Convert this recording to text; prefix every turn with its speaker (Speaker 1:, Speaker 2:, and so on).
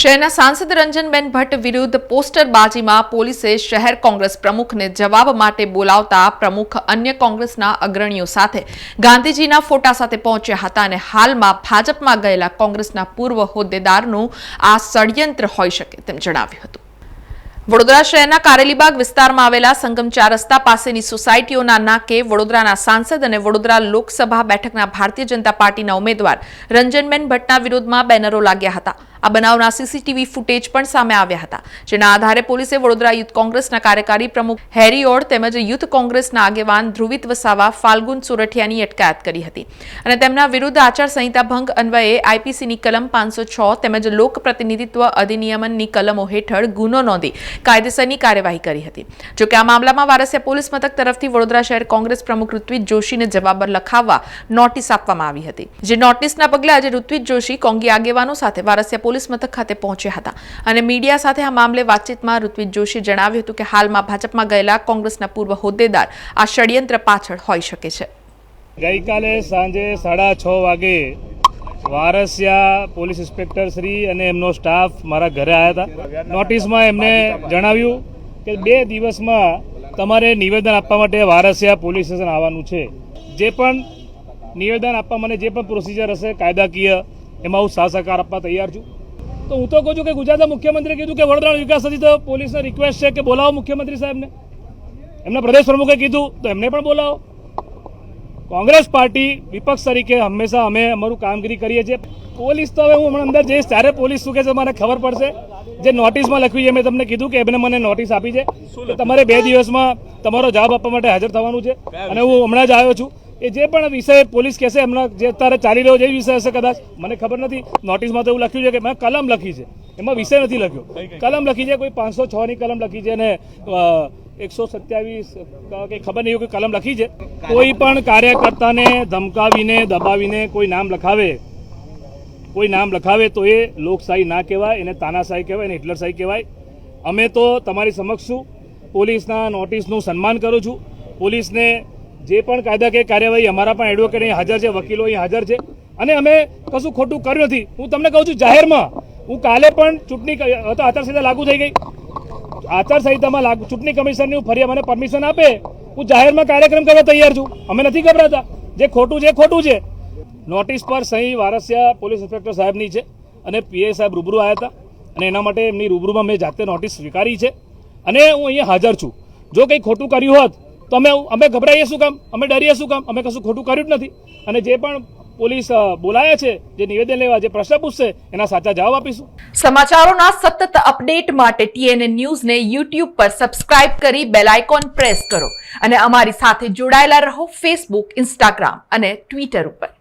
Speaker 1: શહેરના સાંસદ રંજનબેન ભટ્ટ વિરુદ્ધ પોસ્ટરબાજીમાં પોલીસે શહેર કોંગ્રેસ પ્રમુખને જવાબ માટે બોલાવતા પ્રમુખ અન્ય કોંગ્રેસના અગ્રણીઓ સાથે ગાંધીજીના ફોટા સાથે પહોંચ્યા હતા અને હાલમાં ભાજપમાં ગયેલા કોંગ્રેસના પૂર્વ હોદ્દેદારનું આ ષડયંત્ર હોઈ શકે તેમ જણાવ્યું હતું. વડોદરા શહેરના કારેલીબાગ વિસ્તારમાં આવેલા સંગમ ચાર રસ્તા પાસેની સોસાયટીઓના નાકે વડોદરાના સાંસદ અને વડોદરા લોકસભા બેઠકના ભારતીય જનતા પાર્ટીના ઉમેદવાર રંજનબેન ભટ્ટના વિરોધમાં બેનરો લાગ્યા હતા. આ બનાવના સીસીટીવી ફૂટેજ પણ સામે આવ્યા હતા, જેના આધારે પોલીસે વડોદરા યુથ કોંગ્રેસના કાર્યકારી પ્રમુખ હેરી ઓડ તેમજ યુથ કોંગ્રેસના આગેવાન ધ્રુવિત વસાવા, ફાલ્ગુન સુરઠિયાની અટકાયત કરી હતી અને તેમના વિરુદ્ધ આચારસંહિતા ભંગ અન્વયે આઈપીસીની કલમ પાંચસો છ તેમજ લોક પ્રતિનિધિત્વ અધિનિયમનની કલમો હેઠળ ગુનો નોંધી કાયદેસરની કાર્યવાહી કરી હતી. જોકે આ મામલામાં વારસિયા પોલીસ મથક તરફથી વડોદરા શહેર કોંગ્રેસ પ્રમુખ ઋત્વિજ જોશીને જવાબદાર લખાવવા નોટિસ આપવામાં આવી હતી. જે નોટિસના પગલે આજે ઋત્વિજ જોશી કોંગી આગેવાનો સાથે વારસિયા પોલીસ મથક ખાતે પહોંચ્યા હતા. અને મીડિયા સાથે આ મામલે વાતચીતમાં ઋત્વિજ જોશીએ જણાવ્યું હતું કે હાલમાં ભાજપમાં ગયેલા કોંગ્રેસના પૂર્વ હોદ્દેદાર આ ષડયંત્ર પાછળ હોઈ શકે છે.
Speaker 2: ગઈકાલે સાંજે સાડા છ વાગે વારસિયા પોલીસ ઇન્સ્પેક્ટર શ્રી અને એમનો સ્ટાફ મારા ઘરે આવ્યા હતા. નોટિસમાં એમને જણાવ્યું કે બે દિવસમાં તમારે નિવેદન આપવા માટે વારસિયા પોલીસ સ્ટેશન આવવાનું છે. જે પણ નિવેદન આપવા મને જે પણ પ્રોસિજર હશે, કાયદાકીય, એમાં હું સાથ સહકાર આપવા તૈયાર છું. તો હું તો કહું છું કે ગુજરાતના મુખ્યમંત્રીએ કીધું કે વડોદરા વિકાસ હતી તો પોલીસને રિક્વેસ્ટ છે કે બોલાવો મુખ્યમંત્રી સાહેબને. એમના પ્રદેશ પ્રમુખે કીધું તો એમને પણ બોલાવો. કોંગ્રેસ પાર્ટી વિપક્ષ તરીકે હંમેશા અમે અમારું કામગીરી કરીએ છીએ. પોલીસ તો હવે હું હમણાં અંદર જઈશ ત્યારે પોલીસ શું કહે છે મને ખબર પડશે. જે નોટિસમાં લખ્યું છે મેં તમને કીધું કે એમને મને નોટિસ આપી છે. તમારે બે દિવસમાં તમારો જવાબ આપવા માટે હાજર થવાનું છે. અને હું હમણાં જ આવ્યો છું. એ જે પણ વિષય પોલીસ કહેશે એમના જે અત્યારે ચાલી રહ્યો છે એ વિષય હશે કદાચ. મને ખબર નથી. નોટિસમાં તો એવું લખ્યું છે કે મેં કલમ લખી છે. એમાં વિષય નથી લખ્યો. કલમ લખી છે કોઈ પાંચસો છ ની કલમ લખી છે અને એકસો સત્યાવીસ કે ખબર નહીં કોઈ કલમ લખી છે. કોઈ પણ કાર્યકર્તાને ધમકાવીને દબાવીને કોઈ નામ લખાવે કોઈ નામ લખાવે તો એ લોકશાહી ના કહેવાય એને તાનાશાહી કહેવાય એને હિટલરશાહી કહેવાય. અમે તો તમારી સમક્ષ છું. પોલીસના નોટિસનું સન્માન કરું છું. પોલીસને જે પણ કાયદાકીય કાર્યવાહી અમારા પણ એડવોકેટ અહીં હાજર છે, વકીલો અહીં હાજર છે. અને અમે કશું ખોટું કર્યું નથી. હું તમને કહું છું, જાહેરમાં હું કાલે પણ ચૂંટણી આચારસંહિતા લાગુ થઈ ગઈ. આચારસંહિતામાં લાગુ, ચૂંટણી કમિશનની હું ફરી મને પરમિશન આપે, હું જાહેરમાં કાર્યક્રમ કરવા તૈયાર છું. અમે નથી ગભરાતા. જે ખોટું છે ખોટું છે. નોટિસ પર સહી વારસિયા પોલીસ ઇન્સ્પેક્ટર સાહેબની છે અને પીએ સાહેબ રૂબરૂ આવ્યા હતા. અને એના માટે એમની રૂબરૂમાં મેં જાતે નોટિસ સ્વીકારી છે. અને હું અહીંયા હાજર છું. જો કંઈ ખોટું કર્યું હોત તો અમે અમે ગભરાઈએ શું કામ? અમે ડરીએ શું કામ? અમે કશું ખોટું કર્યું જ નથી. અને જે પણ પોલીસ બોલાયા છે, જે નિવેદન લેવા, જે પ્રશ્ન પૂછશે, એના સાચા જવાબ આપીશું.
Speaker 1: સમાચારોના સતત અપડેટ માટે ટીએનએ ન્યૂઝને યુટ્યુબ પર સબસ્ક્રાઇબ કરી બેલ આઇકોન પ્રેસ કરો. અને અમારી સાથે જોડાયેલા રહો ફેસબુક ઇન્સ્ટાગ્રામ અને ટ્વિટર ઉપર.